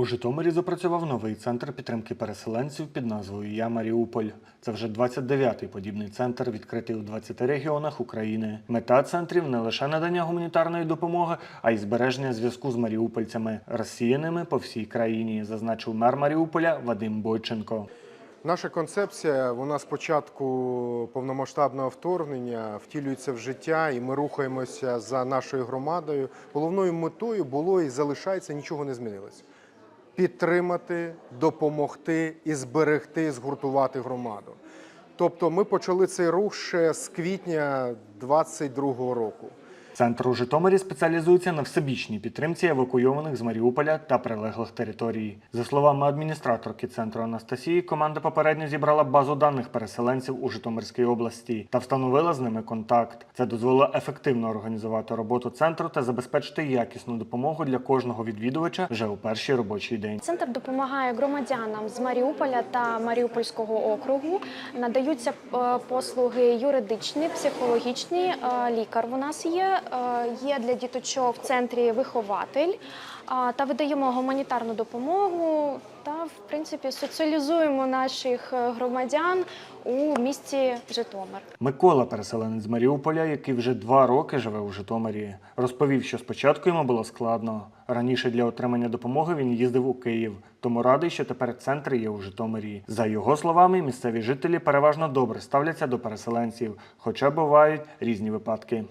У Житомирі запрацював новий центр підтримки переселенців під назвою Я Маріуполь. Це вже 29-й подібний центр, відкритий у 20 регіонах України. Мета центрів не лише надання гуманітарної допомоги, а й збереження зв'язку з маріупольцями, розсіяними по всій країні, зазначив мер Маріуполя Вадим Бойченко. Наша концепція вона з початку повномасштабного вторгнення втілюється в життя, і ми рухаємося за нашою громадою. Головною метою було і залишається нічого не змінилось. Підтримати, допомогти і зберегти, згуртувати громаду. Тобто, ми почали цей рух ще з квітня 2022 року. Центр у Житомирі спеціалізується на всебічній підтримці евакуйованих з Маріуполя та прилеглих територій. За словами адміністраторки центру Анастасії, команда попередньо зібрала базу даних переселенців у Житомирській області та встановила з ними контакт. Це дозволило ефективно організувати роботу центру та забезпечити якісну допомогу для кожного відвідувача вже у перший робочий день. Центр допомагає громадянам з Маріуполя та Маріупольського округу. Надаються е, послуги юридичні, психологічні. е, Лікар у нас є. Е, Є для діточок в центрі вихователь. Та видаємо гуманітарну допомогу та, в принципі, соціалізуємо наших е, громадян у місті Житомир. Микола, переселенець з Маріуполя, який вже два роки живе у Житомирі, розповів, що спочатку йому було складно. Раніше для отримання допомоги він їздив у Київ, тому радий, що тепер центр є у Житомирі. За його словами, місцеві жителі переважно добре ставляться до переселенців, хоча бувають різні випадки.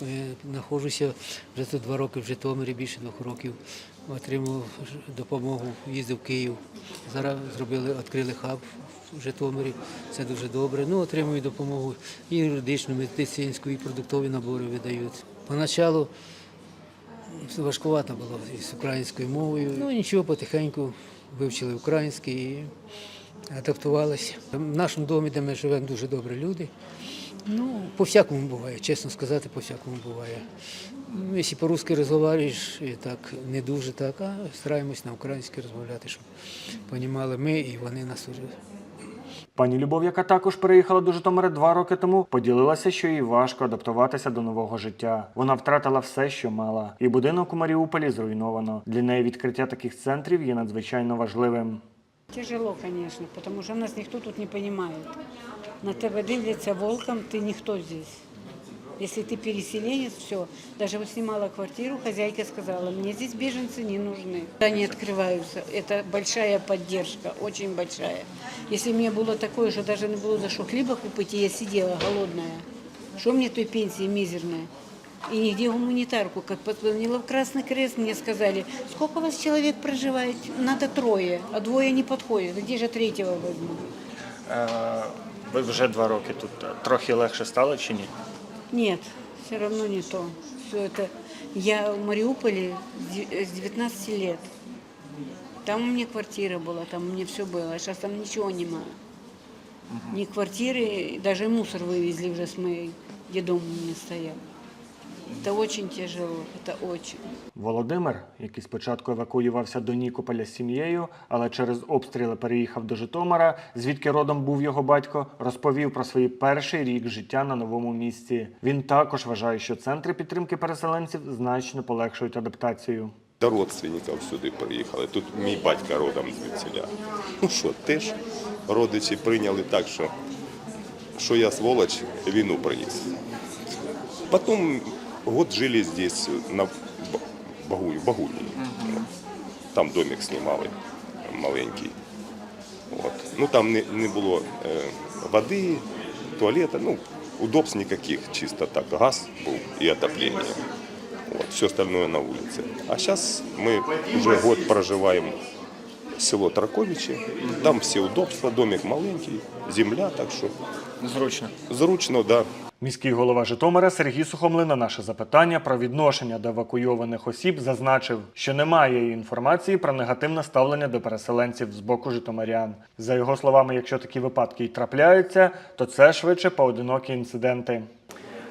Я знаходжуся вже тут два роки в Житомирі, більше двох років. Отримав допомогу, їздив в Київ. Зараз зробили, відкрили хаб в Житомирі. Це дуже добре. Ну, отримую допомогу і юридичну, медицинську, і продуктові набори видають. Поначалу важкувато було з українською мовою. Ну нічого, потихеньку вивчили український і адаптувалися. В нашому домі, де ми живемо, дуже добрі люди. Ну, по-всякому буває, чесно сказати, по-всякому буває. Ну, Якщо по-русски розмовляєш, і так не дуже так, а стараємось на українській розмовляти, щоб розуміли ми і вони нас уже. Пані Любов, яка також переїхала до Житомира два роки тому, поділилася, що їй важко адаптуватися до нового життя. Вона втратила все, що мала, і будинок у Маріуполі зруйновано. Для неї відкриття таких центрів є надзвичайно важливим. Тяжело, конечно, потому что нас никто тут не понимает. На тебе дивляться волком, ты никто здесь. Если ты переселенец, все. Даже вот снимала квартиру, хозяйка сказала, мне здесь беженцы не нужны. Они открываются. Это большая поддержка, очень большая. Если мне было такое, что даже не было за что хлеба купить, и я сидела голодная, что мне той пенсии мизерной? И нигде гуманитарку, как позвонила в Красный Крест, мне сказали, сколько у вас человек проживает? Надо трое, а двое не подходят. Где же третьего возьму? Ви вже два роки тут трохи легше стало чи ні? Нет, все равно не то. Все это... Я в Мариуполе с де- с 19 лет. Там у меня квартира была, там у меня все было. А сейчас там ничего нема. Ни квартиры, даже мусор вывезли уже с моей, где дом у меня стоял. Это очень тяжело, это очень. Володимир, який спочатку евакуювався до Нікополя з сім'єю, але через обстріли переїхав до Житомира, звідки родом був його батько, розповів про свій перший рік життя на новому місці. Він також вважає, що центри підтримки переселенців значно полегшують адаптацію. До родственників сюди приїхали. Тут мій батько родом звідсіля. Ну що, теж родичі прийняли так, що, що я сволоч, війну приніс. Потім год жили здесь, на Багуні, Багуні. Там домик знімали маленький. От. Ну там не, не було е, води, туалета, ну, удобств никаких, чисто так, газ був і отоплення. Вот, все остальное на улице. А сейчас мы уже год проживаем село Траковичи. Там все удобства, домик маленький, земля, так що Зручно. зручно, да. Міський голова Житомира Сергій Сухомлин на наше запитання про відношення до евакуйованих осіб зазначив, що немає інформації про негативне ставлення до переселенців з боку житомирян. За його словами, якщо такі випадки й трапляються, то це швидше поодинокі інциденти.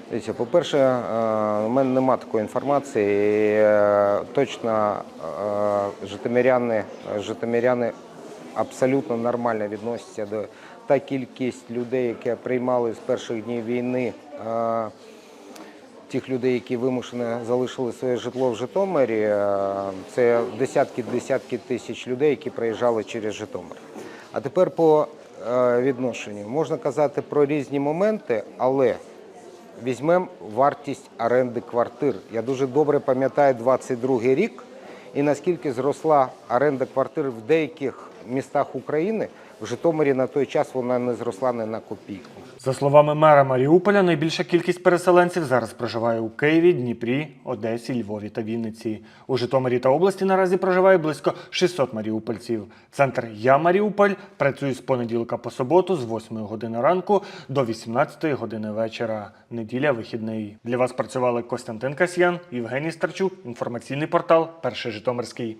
Дивіться, по-перше, е, у мене нема такої інформації. Е, Точно е, житомиряни, житомиряни абсолютно нормально відносяться до та кількість людей, які приймали з перших днів війни. тих людей, які вимушено залишили своє житло в Житомирі, це десятки-десятки тисяч людей, які проїжджали через Житомир. А тепер по е, відношенню. Можна казати про різні моменти, але візьмемо вартість оренди квартир. Я дуже добре пам'ятаю 22 рік і наскільки зросла оренда квартир в деяких містах України. В Житомирі на той час вона не зросла не на копійку. За словами мера Маріуполя, найбільша кількість переселенців зараз проживає у Києві, Дніпрі, Одесі, Львові та Вінниці. У Житомирі та області наразі проживає близько 600 маріупольців. Центр Я Маріуполь працює з понеділка по суботу з 8 години ранку до 18 години вечора. Неділя вихідний. Для вас працювали Костянтин Касьян, Євгеній Старчук, інформаційний портал Перший Житомирський.